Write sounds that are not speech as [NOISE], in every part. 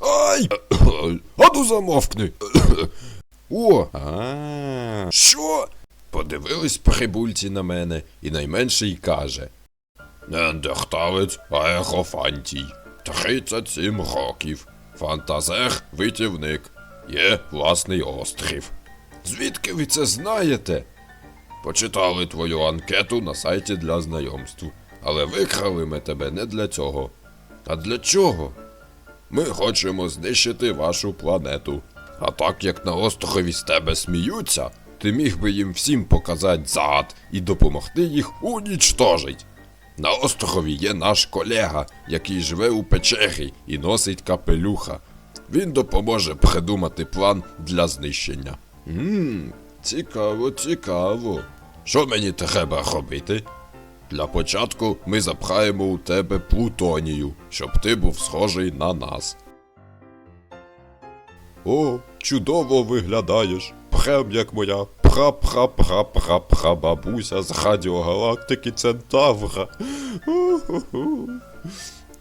Ай! Ану замовкни. О! А. Що? Подивились прибульці на мене, і найменший каже. Неандерталець Аерофантій. 37 років. Фантазер витівник. Є власний острів. Звідки ви це знаєте? Почитали твою анкету на сайті для знайомств. Але викрали ми тебе не для цього. А для чого? Ми хочемо знищити вашу планету. А так як на острові з тебе сміються, ти міг би їм всім показати зад і допомогти їх унічтожить. На острові є наш колега, який живе у печері і носить капелюха. Він допоможе придумати план для знищення. Ммм, цікаво, цікаво. Що мені треба робити? Для початку ми запхаємо у тебе плутонію, щоб ти був схожий на нас. О, чудово виглядаєш. Прям як моя пра-пра-пра-пра-пра бабуся з радіогалактики Центавра. [LAUGHS]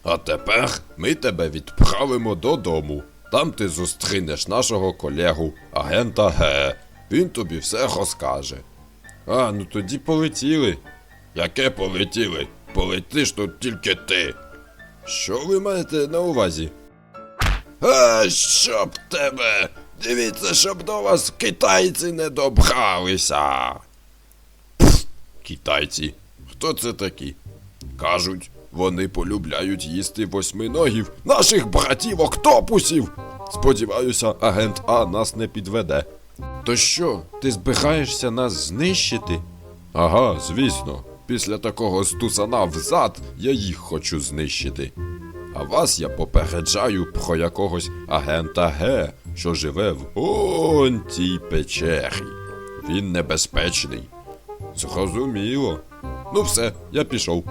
А тепер ми тебе відправимо додому. Там ти зустрінеш нашого колегу, агента Г. Він тобі все розкаже. А, ну тоді полетіли. Яке полетіли? Полетиш тут тільки ти. Що ви маєте на увазі? А, щоб тебе! Дивіться, щоб до вас китайці не добралися. Пф, китайці. Хто це такі? Кажуть, вони полюбляють їсти восьминогів наших братів октопусів. Сподіваюся, агент А нас не підведе. То що, ти збираєшся нас знищити? Ага, звісно. Після такого стусана взад я їх хочу знищити. А вас я попереджаю про якогось агента Г, що живе в он тій печері. Він небезпечний. Зрозуміло. Ну все, я пішов.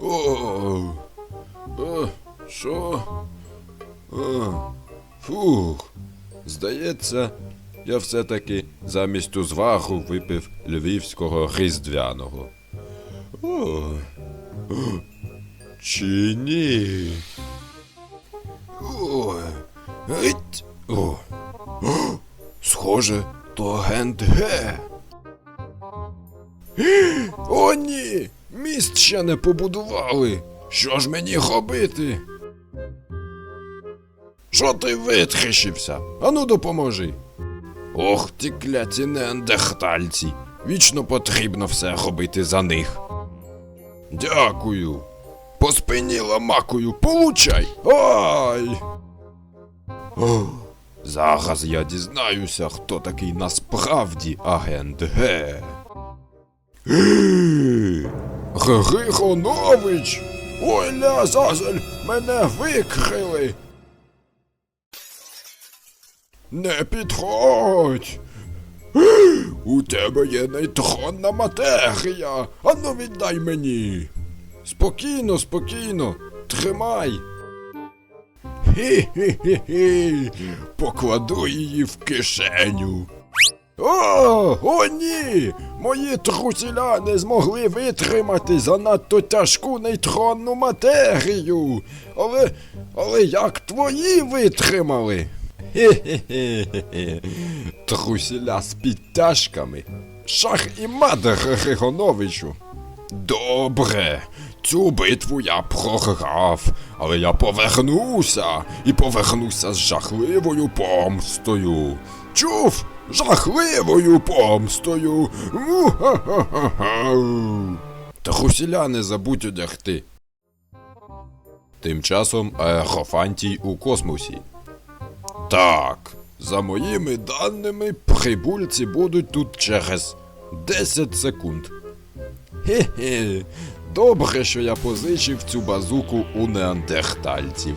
О, о, що? Фух. Здається, я все-таки замість узвару випив львівського різдвяного. О, чи ні? О, геть. О, о, схоже, то агент Г. О, ні! Міст ще не побудували. Що ж мені робити? Що ти витріщився? Ану допоможи. Ох, ті кляті неандертальці. Вічно потрібно все робити за них. Дякую. По спині ламакою, получай. Ай. О, зараз я дізнаюся, хто такий насправді агент Г. Григонович! Ой, ля, мене викрили! Не підходь! У тебе є нейтронна матерія. Ану віддай мені. Спокійно, спокійно, тримай. Хі-хі-хі-хі. Покладу її в кишеню. О, о ні! Мої трусіля не змогли витримати занадто тяжку нейтронну матерію. Але. але як твої витримали? [LAUGHS] Хе-хе-хе. Трусіля з підтяжками. Шах і мат Григоновичу. Добре, цю битву я програв, але я повернуся і повернуся з жахливою помстою. Чув? Жахливою помстою. [LAUGHS] Трусіля не забудь одягти. Тим часом аерофантій у космосі. Так, за моїми даними, прибульці будуть тут через 10 секунд. Хе-хе, добре, що я позичив цю базуку у неандертальців.